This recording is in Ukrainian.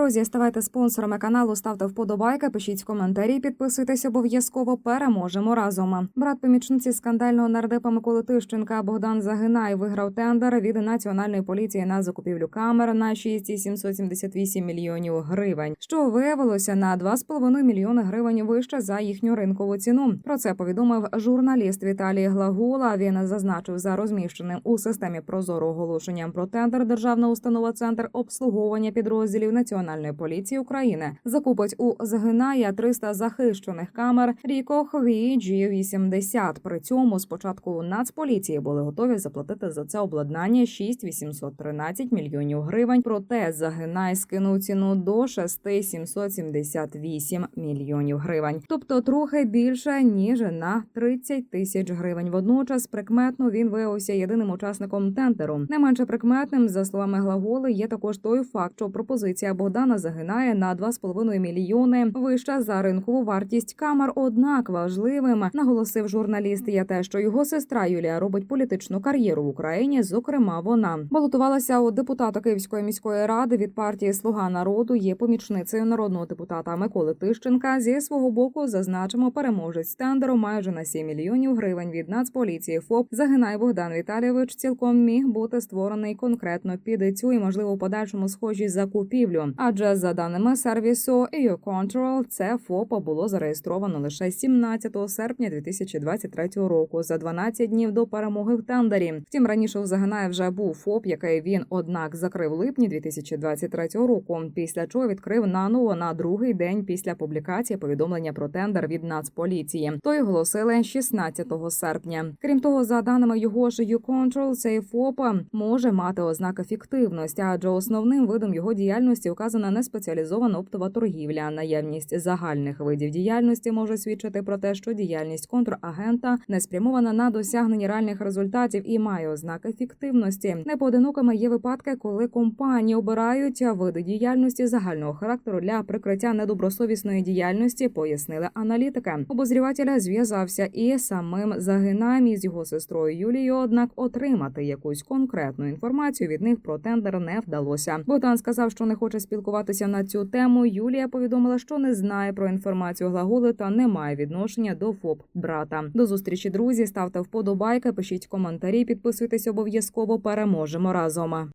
Друзі, ставайте спонсорами каналу, ставте вподобайки, пишіть коментарі, підписуйтесь обов'язково. Переможемо разом. Брат помічниці скандального нардепа Миколи Тищенка Богдан Загинай виграв тендер від національної поліції на закупівлю камер на 6,778 мільйонів гривень, що виявилося на 2,5 мільйони гривень вище за їхню ринкову ціну. Про це повідомив журналіст Віталій Глагула. Він зазначив за розміщеним у системі Прозоро оголошенням про тендер державна установа Центр обслуговування підрозділів Національної поліції України закупить у Загиная 300 захищених камер Рікох VG-80. При цьому спочатку Нацполіції були готові заплатити за це обладнання 6,813 мільйонів гривень. Проте Загинай скинув ціну до 6,778 мільйонів гривень, тобто трохи більше ніж на 30 тисяч гривень. Водночас прикметно він виявився єдиним учасником тендеру. Не менше прикметним, за словами Глаголи, є також той факт, що пропозиція Богдана загинає на 2,5 мільйони вища за ринкову вартість камер. Однак важливим наголосив журналіст є те, що його сестра Юлія робить політичну кар'єру в Україні. Зокрема, вона балотувалася у депутата Київської міської ради від партії Слуга народу. Є помічницею народного депутата Миколи Тищенка. Зі свого боку зазначимо переможець тендеру майже на 7 мільйонів гривень від Нацполіції ФОП загинай Богдан Віталійович цілком міг бути створений конкретно під цю і можливо подальшому схожі закупівлю. Адже за даними сервісу EU Control, це ФОП було зареєстровано лише 17 серпня 2023 року, за 12 днів до перемоги в тендері. Втім, раніше у Загинає вже був ФОП, який він однак закрив липні 2023 року. Після чого відкрив наново на другий день після публікації повідомлення про тендер від Нацполіції. То й оголосили 16 серпня. Крім того, за даними його ж YouControl, цей ФОП може мати ознаки фіктивності, адже основним видом його діяльності вказана неспеціалізована оптова торгівля. Наявність загальних видів діяльності може свідчити про те, що діяльність контрагента не спрямована на досягнення реальних результатів і має ознаки фіктивності. Непоодинокими є випадки, коли компанії обирають види діяльності загального характеру для прикриття недобросовісної діяльності, пояснили аналітики. Обозріватель зв'язався і самим загинаєм із його сестрою Юлією. Однак отримати якусь конкретну інформацію від них про тендер не вдалося. Богдан сказав, що не хоче спілкуватися на цю тему. Юлія повідомила, що не знає про інформацію глаголи та не має відношення до ФОП брата. До зустрічі, друзі. Ставте вподобайки, пишіть коментарі, підписуйтесь обов'язково. Переможемо разом.